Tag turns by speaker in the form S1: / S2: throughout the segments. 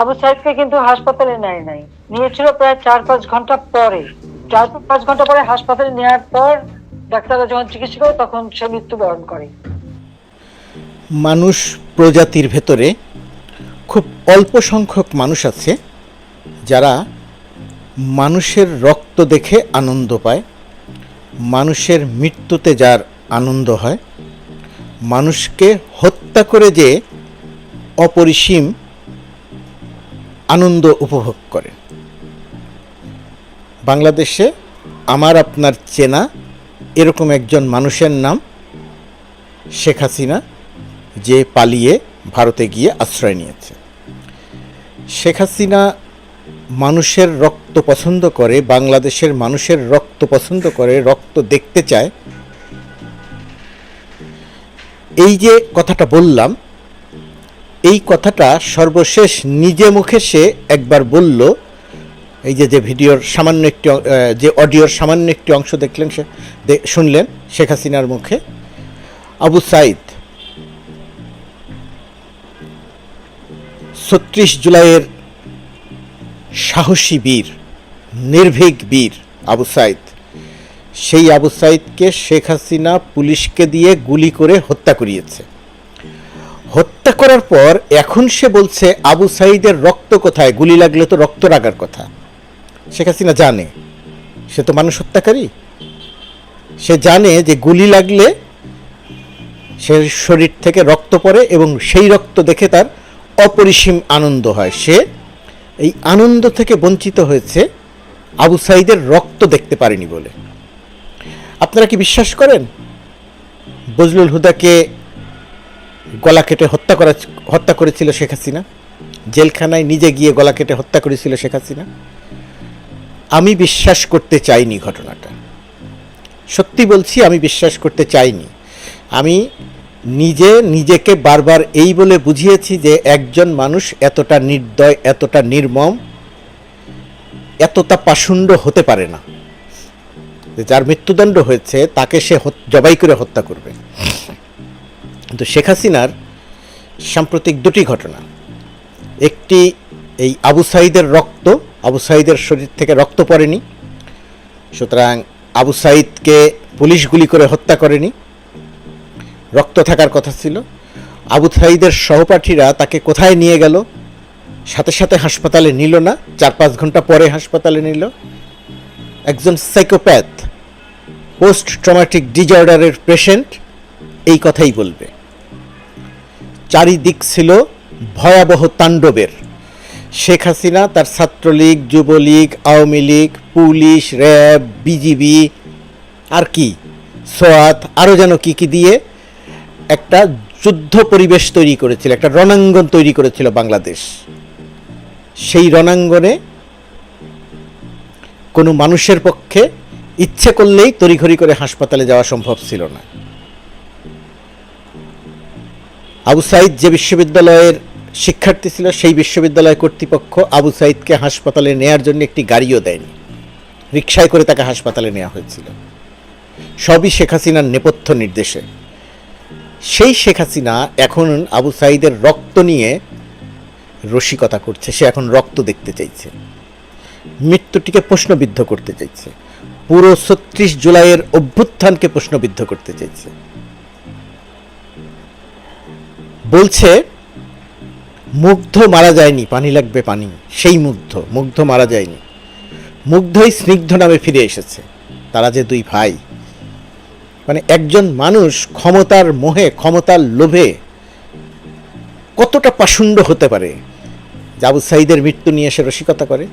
S1: আবু সাইদকে কিন্তু হাসপাতালে নেয় নাই। নিয়েছিল প্রায় চার পাঁচ ঘণ্টা পরে। চার পাঁচ ঘণ্টা পরে হাসপাতালে নেওয়ার পর ডাক্তাররা যখন চিকিৎসা করে তখন সে মৃত্যুবরণ করে।
S2: মানুষ প্রজাতির ভেতরে খুব অল্প সংখ্যক মানুষ আছে যারা মানুষের রক্ত দেখে আনন্দ পায়, মানুষের মৃত্যুতে যার আনন্দ হয়, মানুষকে হত্যা করে যে অপরিসীম আনন্দ উপভোগ করে। বাংলাদেশে আমার আপনার চেনা এরকম একজন মানুষের নাম শেখ হাসিনা, যে পালিয়ে ভারতে গিয়ে আশ্রয় নিয়েছে। শেখ হাসিনা মানুষের রক্ত পছন্দ করে, বাংলাদেশের মানুষের রক্ত পছন্দ করে, রক্ত দেখতে চায়। এই যে কথাটা বললাম এই কথাটা সর্বশেষ নিজে মুখে সে একবার বলল। এই যে যে ভিডিওর সামান্য একটি যে অডিওর সামান্য একটি অংশ দেখলেন সে শুনলেন শেখ হাসিনার মুখে। আবু সাইদ, ছত্রিশ জুলাইয়ের সাহসী বীর, নির্ভীক বীর আবু সাইদ। সেই আবু সাইদকে শেখ হাসিনা পুলিশকে দিয়ে গুলি করে হত্যা করিয়েছে। হত্যা করার পর এখন সে বলছে, আবু সাইদের রক্ত কোথায়? গুলি লাগলে তো রক্ত লাগার কথা। শেখ হাসিনা জানে, সে তো মানুষ হত্যাকারী। সে জানে যে গুলি লাগলে সে শরীর থেকে রক্ত পড়ে এবং সেই রক্ত দেখে তার অপরিসীম আনন্দ হয়। সে এই আনন্দ থেকে বঞ্চিত হয়েছে, আবু সাইদের রক্ত দেখতে পারেনি বলে। আপনারা কি বিশ্বাস করেন? বজলুল হুদাকে গলা কেটে হত্যা করা হত্যা করেছিল শেখ হাসিনা। জেলখানায় নিজে গিয়ে গলা কেটে হত্যা করেছিল শেখ হাসিনা। আমি বিশ্বাস করতে চাইনি ঘটনাটা। সত্যি বলছি, আমি বিশ্বাস করতে চাইনি। আমি নিজে, নিজেকে বারবার এই বলে বুঝিয়েছি যে একজন মানুষ এতটা নির্দয়, এতটা নির্মম, এতটা পাষণ্ড হতে পারে না। যার মৃত্যুদণ্ড হয়েছে, তাকে সে জবাই করে হত্যা করবে। কিন্তু শেখ হাসিনার সাম্প্রতিক দুটি ঘটনা। একটি এই আবু সাইদের রক্ত, আবু সাইদের শরীর থেকে রক্ত পড়েনি। সুতরাং আবু সাইদকে পুলিশ গুলি করে হত্যা করেনি। রক্ত থাকার কথা ছিল। আবু সাইদের সহপাঠীরা তাকে কোথায় নিয়ে গেল? সাথে সাথে হাসপাতালে নিল না। চার পাঁচ ঘণ্টা পরে হাসপাতালে নিল। একজন সাইকোপ্যাথ পোস্ট ট্রমাটিক ডিজর্ডারের পেশেন্ট এই কথাই বলবে। চারিদিক ছিল ভয়াবহ তাণ্ডবের। শেখ হাসিনা তার Chhatra League, Jubo League, Awami League, police, RAB, BGB আর কি, সোয়াত আরও যেন কী কী দিয়ে একটা যুদ্ধ পরিবেশ তৈরি করেছিল, একটা রণাঙ্গন তৈরি করেছিল বাংলাদেশ। সেই রণাঙ্গনে কোনো মানুষের পক্ষে ইচ্ছে করলেই তড়িঘড়ি করে হাসপাতালে যাওয়া সম্ভব ছিল না। আবু সাইদ যে বিশ্ববিদ্যালয়ের শিক্ষার্থী ছিল, সেই বিশ্ববিদ্যালয় কর্তৃপক্ষ আবু সাইদকে হাসপাতালে নেয়ার জন্য একটি গাড়িও দেয়নি। রিক্সায় করে তাকে হাসপাতালে নেওয়া হয়েছিল। সবই শেখ হাসিনার নেপথ্য নির্দেশে। সেই শেখ হাসিনা এখন আবু সাইদের রক্ত নিয়ে রসিকতা করছে। সে এখন রক্ত দেখতে চাইছে। মৃত্যুটিকে প্রশ্নবিদ্ধ করতে চাইছে। পুরো ছত্রিশ জুলাইয়ের অভ্যুত্থানকে প্রশ্নবিদ্ধ করতে চাইছে। বলছে, মুগ্ধ মারা যায়নি, পানি লাগবে পানি। সেই মুগ্ধ মুগ্ধ মারা যায়নি। মুগ্ধই স্নিগ্ধ নামে ফিরে এসেছে। তারা যে দুই ভাই। মানে একজন মানুষ ক্ষমতার মোহে, ক্ষমতার লোভে কতটা পাশুণ্ড হতে পারে জাবু সাইদের মৃত্যু নিয়ে সে রসিকতা করে।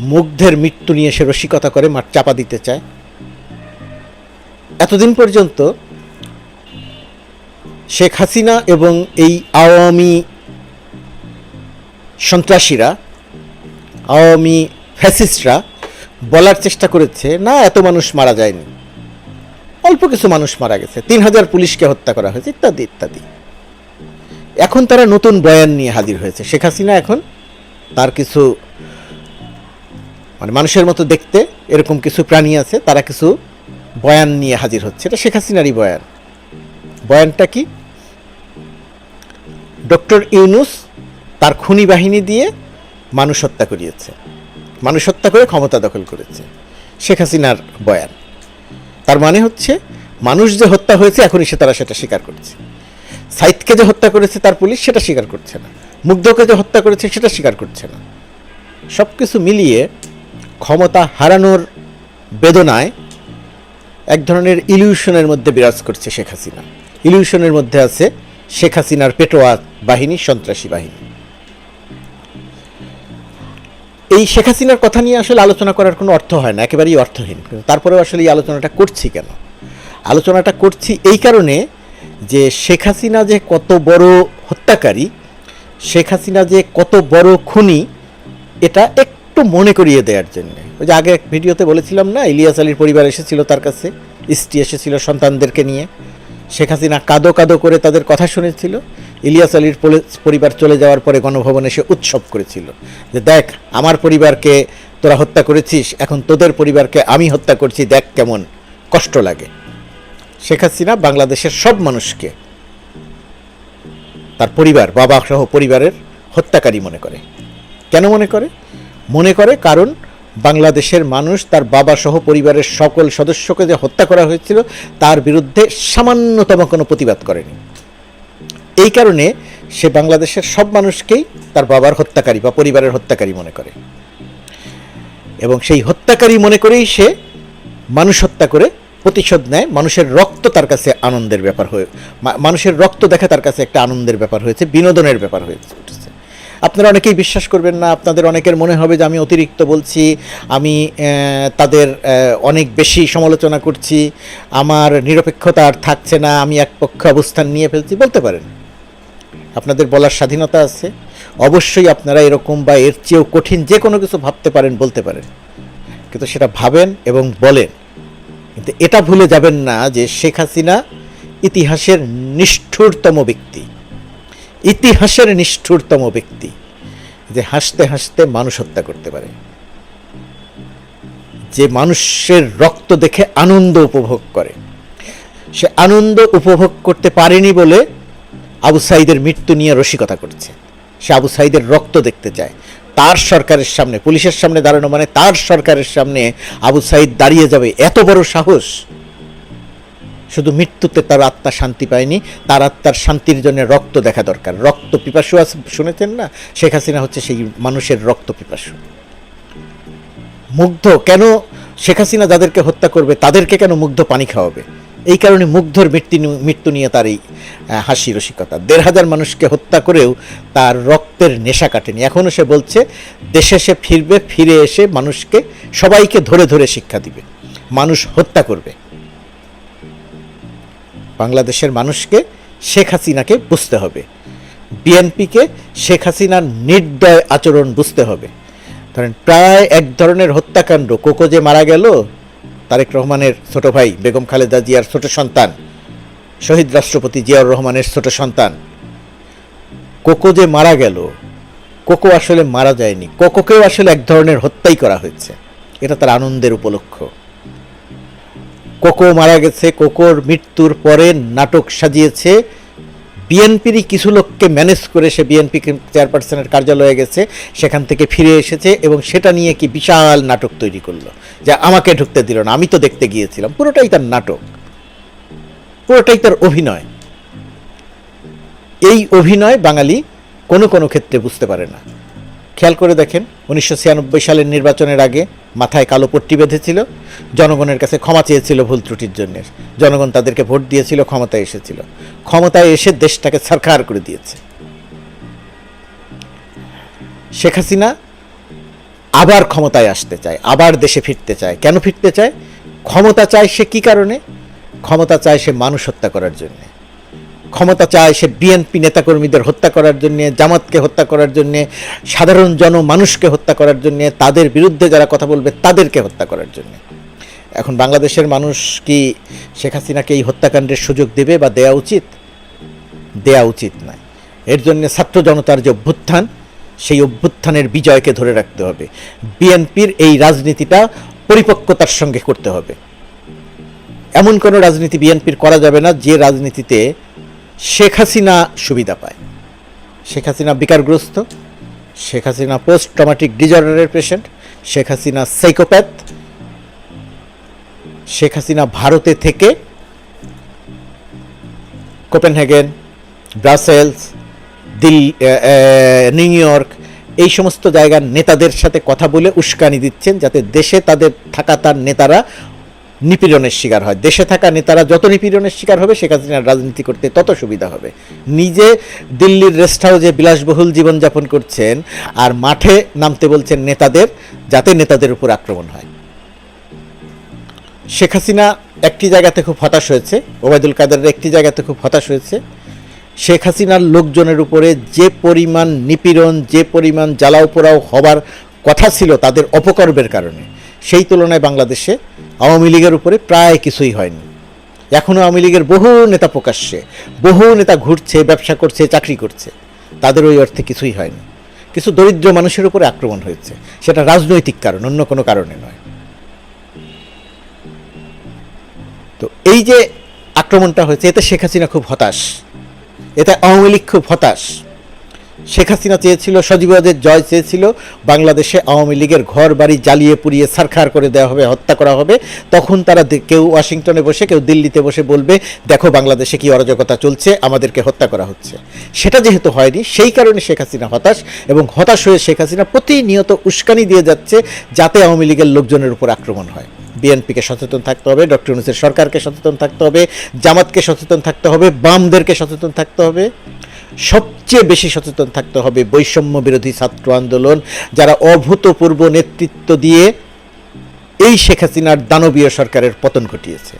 S2: মুগ্ধের মৃত্যু নিয়ে সে রসিকতা করে, মাঠ চাপা দিতে চায়। এতদিন পর্যন্ত শেখ হাসিনা এবং এই আওয়ামী সন্ত্রাসীরা, আওয়ামী ফ্যাসিস্টরা বলার চেষ্টা করেছে, না, এত মানুষ মারা যায়নি। অল্প কিছু মানুষ মারা গেছে। তিন হাজার পুলিশকে হত্যা করা হয়েছে, ইত্যাদি ইত্যাদি। এখন তারা নতুন বয়ান নিয়ে হাজির হয়েছে। শেখ হাসিনা এখন তার কিছু মানে মানুষের মতো দেখতে এরকম কিছু প্রাণী আছে, তারা কিছু বয়ান নিয়ে হাজির হচ্ছে। এটা শেখ হাসিনারই বয়ান। বয়ানটা কি? ডক্টর ইউনুস তার খুনি বাহিনী দিয়ে মানুষ হত্যা করিয়েছে। মানুষ হত্যা করে ক্ষমতা দখল করেছে। শেখ হাসিনার বয়ান। তার মানে হচ্ছে মানুষ যে হত্যা হয়েছে, এখনই সে তারা সেটা স্বীকার করছে। সাইদকে যে হত্যা করেছে তার পুলিশ সেটা স্বীকার করছে না। মুগ্ধকে যে হত্যা করেছে সেটা স্বীকার করছে না। সব কিছু মিলিয়ে ক্ষমতা হারানোর বেদনায় এক ধরনের ইলিউশনের মধ্যে বিরাজ করছে শেখ হাসিনা। ইলিউশনের মধ্যে আছে শেখ হাসিনার পেটোয়া বাহিনী, সন্ত্রাসী বাহিনী। এই শেখ হাসিনার কথা নিয়ে আসলে আলোচনা করার কোনো অর্থ হয় না, একেবারেই অর্থহীন। তারপরেও আসলে এই আলোচনাটা করছি কেন? আলোচনাটা করছি এই কারণে যে শেখ হাসিনা যে কত বড় হত্যাকারী, শেখ হাসিনা যে কত বড় খুনি, এটা একটু মনে করিয়ে দেওয়ার জন্য। ওই যে আগে এক ভিডিওতে বলেছিলাম না, ইলিয়াস আলীর পরিবার এসেছিল তার কাছে, স্ত্রী এসেছিল সন্তানদেরকে নিয়ে। শেখ হাসিনা কাদো কাদো করে তাদের কথা শুনেছিল। ইলিয়াস আলীর পরিবার চলে যাওয়ার পরে গণভবনে সে উৎসব করেছিল। যে দেখ, আমার পরিবারকে তোরা হত্যা করেছিস, এখন তোদের পরিবারকে আমি হত্যা করছি, দেখ কেমন কষ্ট লাগে। শেখ হাসিনা বাংলাদেশের সব মানুষকে তার পরিবার বাবা সহ পরিবারের হত্যাকারী মনে করে। কেন মনে করে? মনে করে কারণ বাংলাদেশের মানুষ, তার বাবা সহ পরিবারের সকল সদস্যকে যে হত্যা করা হয়েছিল, তার বিরুদ্ধে সামান্যতম কোনো প্রতিবাদ করেনি। এই কারণে সে বাংলাদেশের সব মানুষকেই তার বাবার হত্যাকারী বা পরিবারের হত্যাকারী মনে করে। এবং সেই হত্যাকারী মনে করেই সে মানুষ হত্যা করে প্রতিশোধ নেয়। মানুষের রক্ত তার কাছে আনন্দের ব্যাপার হয়ে মানুষের রক্ত দেখা তার কাছে একটা আনন্দের ব্যাপার হয়েছে, বিনোদনের ব্যাপার হয়েছে। আপনারা অনেকেই বিশ্বাস করবেন না, আপনাদের অনেকের মনে হবে যে আমি অতিরিক্ত বলছি, আমি তাদের অনেক বেশি সমালোচনা করছি, আমার নিরপেক্ষতা আর থাকছে না, আমি এক পক্ষে অবস্থান নিয়ে ফেলছি, বলতে পারেন। আপনাদের বলার স্বাধীনতা আছে, অবশ্যই আপনারা এরকম বা এর চেয়েও কঠিন যে কোনো কিছু ভাবতে পারেন, বলতে পারেন। কিন্তু সেটা ভাবেন এবং বলেন। কিন্তু এটা ভুলে যাবেন না যে শেখ হাসিনা ইতিহাসের নিষ্ঠুরতম ব্যক্তি। ইতিহাসের নিষ্ঠুরতম ব্যক্তি যে হাসতে হাসতে মানুষ হত্যা করতে পারে। যে মানুষের রক্ত দেখে আনন্দ উপভোগ করে। সে আনন্দ উপভোগ করতে পারেনি বলে আবু সাইদের মৃত্যু নিয়ে রসিকতা করছে। সে আবু সাইদের রক্ত দেখতে চায়। তার সরকারের সামনে, পুলিশের সামনে দাঁড়ানো মানে তার সরকারের সামনে আবু সাইদ দাঁড়িয়ে যাবে। এত বড় সাহস শুধু মৃত্যুতে তার আত্মা শান্তি পায়নি, তার আত্মার শান্তির জন্য রক্ত দেখা দরকার। রক্ত পিপাসু আছে শুনেছেন না? শেখ হাসিনা হচ্ছে সেই মানুষের রক্ত পিপাসু। মুগ্ধ কেন শেখ হাসিনা যাদেরকে হত্যা করবে, তাদেরকে কেন মুগ্ধ পানি খাওয়াবে? এই কারণে মুগ্ধর মৃত্যু মৃত্যু নিয়ে তার এই হাসি রসিকতা। দেড় হাজার মানুষকে হত্যা করেও তার রক্তের নেশা কাটেনি। এখনও সে বলছে, দেশে সে ফিরবে, ফিরে এসে মানুষকে সবাইকে ধরে ধরে শিক্ষা দিবে। মানুষ হত্যা করবে। বাংলাদেশের মানুষকে শেখ হাসিনাকে বুঝতে হবে। বিএনপিকে শেখ হাসিনার নির্দয় আচরণ বুঝতে হবে। ধরেন প্রায় এক ধরনের হত্যাকাণ্ড, কোকো যে মারা গেল, তারেক রহমানের ছোট ভাই বেগম খালেদা জিয়ার ছোট সন্তান, শহীদ রাষ্ট্রপতি জিয়াউর রহমানের ছোট সন্তান। কোকো যে মারা গেল, কোকো আসলে মারা যায়নি, কোকোকেও আসলে এক ধরনের হত্যাই করা হয়েছে। এটা তার আনন্দের উপলক্ষ। কোকো মারা গেছে, কোকোর মৃত্যুর পরে নাটক সাজিয়েছে। বিএনপিরই কিছু লোককে ম্যানেজ করে সে বিএনপি চেয়ারপারসনের কার্যালয়ে গেছে, সেখান থেকে ফিরে এসেছে এবং সেটা নিয়ে কি বিশাল নাটক তৈরি করল, যা আমাকে ঢুকতে দিল না, আমি তো দেখতে গিয়েছিলাম। পুরোটাই তার নাটক, পুরোটাই তার অভিনয়। এই অভিনয় বাঙালি কোনো কোনো ক্ষেত্রে বুঝতে পারে না। খেয়াল করে দেখেন, উনিশশো ছিয়ানব্বই সালের নির্বাচনের আগে মাথায় কালো পট্টি বেঁধেছিল, জনগণের কাছে ক্ষমা চেয়েছিল ভুল ত্রুটির জন্য। জনগণ তাদেরকে ভোট দিয়েছিল, ক্ষমতায় এসেছিল। ক্ষমতায় এসে দেশটাকে সরকার করে দিয়েছে। শেখ হাসিনা আবার ক্ষমতায় আসতে চায়, আবার দেশে ফিরতে চায়। কেন ফিরতে চায়? ক্ষমতা চায় সে কি কারণে? ক্ষমতা চায় সে মানুষ হত্যা করার জন্য। ক্ষমতা চায় সে বিএনপি নেতাকর্মীদের হত্যা করার জন্যে, জামাতকে হত্যা করার জন্য, সাধারণ জনমানুষকে হত্যা করার জন্যে, তাদের বিরুদ্ধে যারা কথা বলবে তাদেরকে হত্যা করার জন্য। এখন বাংলাদেশের মানুষ কি শেখ হাসিনাকে এই হত্যাকাণ্ডের সুযোগ দেবে বা দেয়া উচিত? দেয়া উচিত নয়। এর জন্য ছাত্র জনতার যে অভ্যুত্থান, সেই অভ্যুত্থানের বিজয়কে ধরে রাখতে হবে। বিএনপির এই রাজনীতিটা পরিপক্কতার সঙ্গে করতে হবে। এমন কোনো রাজনীতি বিএনপির করা যাবে না যে রাজনীতিতে শেখ হাসিনা সুবিধা পায়। শেখ হাসিনা বিকারগ্রস্ত, শেখ হাসিনা পোস্ট ট্রমাটিক ডিজর্ডারের পেশেন্ট শেখ হাসিনা সাইকোপ্যাথ শেখ হাসিনা ভারতে থেকে Copenhagen, Brussels Delhi New York, এই সমস্ত জায়গার নেতাদের সাথে কথা বলে উস্কানি দিচ্ছেন যাতে দেশে তাদের থাকা তার নেতারা নিপীড়নের শিকার হয়। দেশে থাকা নেতারা যত নিপীড়নের শিকার হবে, শেখ হাসিনার রাজনীতি করতে তত সুবিধা হবে। নিজে দিল্লির রেস্ট হাউসে বিলাসবহুল জীবনযাপন করছেন আর মাঠে নামতে বলছেন নেতাদের, যাতে নেতাদের উপর আক্রমণ হয়। শেখ হাসিনা একটি জায়গাতে খুব হতাশ হয়েছে, ওবায়দুল কাদেরের একটি জায়গাতে খুব হতাশ হয়েছে। শেখ হাসিনার লোকজনের উপরে যে পরিমাণ নিপীড়ন, যে পরিমাণ জ্বালাও পোড়াও হবার কথা ছিল, তাদের অপকর্মের কারণে। সেই তুলনায় বাংলাদেশে আওয়ামী লীগের উপরে প্রায় কিছুই হয়নি। এখনও আওয়ামী লীগের বহু নেতা প্রকাশ্যে, বহু নেতা ঘুরছে, ব্যবসা করছে, চাকরি করছে। তাদের ওই অর্থে কিছুই হয়নি। কিছু দরিদ্র মানুষের উপরে আক্রমণ হয়েছে। সেটা রাজনৈতিক কারণ, অন্য কোনো কারণে নয়। তো এই যে আক্রমণটা হয়েছে, এতে শেখ হাসিনা খুব হতাশ। এতে আওয়ামী লীগ খুব হতাশ। শেখ হাসিনা চেয়েছিল, সজীবাদের জয় চেয়েছিল, বাংলাদেশে আওয়ামী লীগের ঘর বাড়ি জ্বালিয়ে পুড়িয়ে সারখার করে দেওয়া হবে, হত্যা করা হবে। তখন তারা কেউ ওয়াশিংটনে বসে, কেউ দিল্লিতে বসে বলবে, দেখো বাংলাদেশে কি অরাজকতা চলছে, আমাদেরকে হত্যা করা হচ্ছে। সেটা যেহেতু হয়নি, সেই কারণে শেখ হাসিনা হতাশ এবং হতাশ হয়ে শেখ হাসিনা প্রতিনিয়ত উস্কানি দিয়ে যাচ্ছে, যাতে আওয়ামী লীগের লোকজনের উপর আক্রমণ হয়। বিএনপিকে সচেতন থাকতে হবে, ডক্টর ইউনুসের সরকারকে সচেতন থাকতে হবে, জামাতকে সচেতন থাকতে হবে, বামদেরকে সচেতন থাকতে হবে। সবচেয়ে বেশি সচেতন থাকতে হবে বৈষম্য বিরোধী ছাত্র আন্দোলন, যারা অভূতপূর্ব নেতৃত্ব দিয়ে এই শেখ হাসিনার দানবীয় সরকারের পতন ঘটিয়েছে।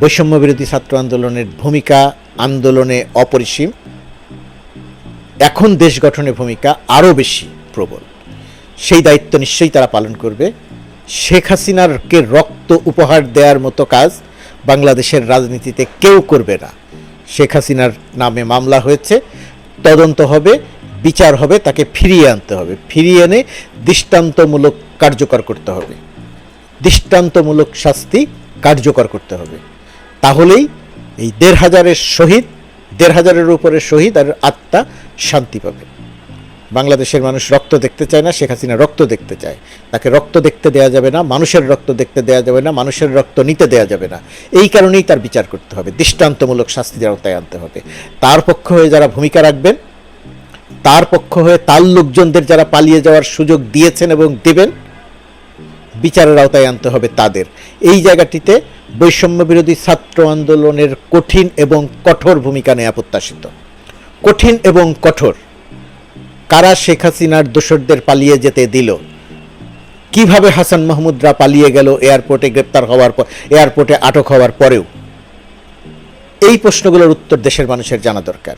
S2: বৈষম্য বিরোধী ছাত্র আন্দোলনের ভূমিকা আন্দোলনে অপরিসীম। এখন দেশ গঠনের ভূমিকা আরও বেশি প্রবল। সেই দায়িত্ব নিশ্চয়ই তারা পালন করবে। শেখ হাসিনারকে রক্ত উপহার দেওয়ার মতো কাজ বাংলাদেশের রাজনীতিতে কেউ করবে না। শেখ হাসিনার নামে মামলা হয়েছে, তদন্ত হবে, বিচার হবে, তাকে ফিরিয়ে আনতে হবে। ফিরিয়ে এনে দৃষ্টান্তমূলক কার্যকর করতে হবে। দৃষ্টান্তমূলক শাস্তি কার্যকর করতে হবে। তাহলেই এই দেড় হাজারের শহীদ, দেড় হাজারের উপরে শহীদ আর আত্মা শান্তি পাবে। বাংলাদেশের মানুষ রক্ত দেখতে চায় না, শেখ হাসিনা রক্ত দেখতে চায়। তাকে রক্ত দেখতে দেয়া যাবে না, মানুষের রক্ত দেখতে দেয়া যাবে না, মানুষের রক্ত নিতে দেয়া যাবে না। এই কারণেই তার বিচার করতে হবে, দৃষ্টান্তমূলক শাস্তির আওতায় আনতে হবে। তার পক্ষ হয়ে যারা ভূমিকা রাখবেন, তার পক্ষ হয়ে তার লোকজনদের যারা পালিয়ে যাওয়ার সুযোগ দিয়েছেন এবং দেবেন, বিচারের আওতায় আনতে হবে তাদের। এই জায়গাটিতে বৈষম্য বিরোধী ছাত্র আন্দোলনের কঠিন এবং কঠোর ভূমিকা নেওয়া প্রত্যাশিত। কঠিন এবং কঠোর। কারা শেখ হাসিনার দোসরদের পালিয়ে যেতে দিল? কীভাবে হাসান মাহমুদরা পালিয়ে গেল এয়ারপোর্টে গ্রেপ্তার হওয়ার পর, এয়ারপোর্টে আটক হওয়ার পরেও? এই প্রশ্নগুলোর উত্তর দেশের মানুষের জানা দরকার।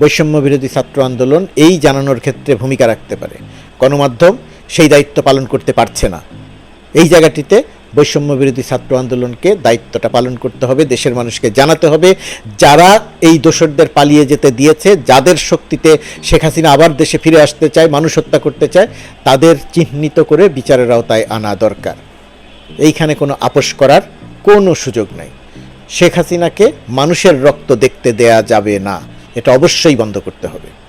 S2: বৈষম্য বিরোধী ছাত্র আন্দোলন এই জানানোর ক্ষেত্রে ভূমিকা রাখতে পারে। গণমাধ্যম সেই দায়িত্ব পালন করতে পারছে না। এই জায়গাটিতে বৈষম্য বিরোধী ছাত্র আন্দোলনকে দায়িত্বটা পালন করতে হবে, দেশের মানুষকে জানাতে হবে। যারা এই দোসরদের পালিয়ে যেতে দিয়েছে, যাদের শক্তিতে শেখ হাসিনা আবার দেশে ফিরে আসতে চায়, মানুষ হত্যা করতে চায়, তাদের চিহ্নিত করে বিচারের আওতায় আনা দরকার। এইখানে কোনো আপোষ করার কোনো সুযোগ নাই। শেখ হাসিনাকে মানুষের রক্ত দেখতে দেয়া যাবে না। এটা অবশ্যই বন্ধ করতে হবে।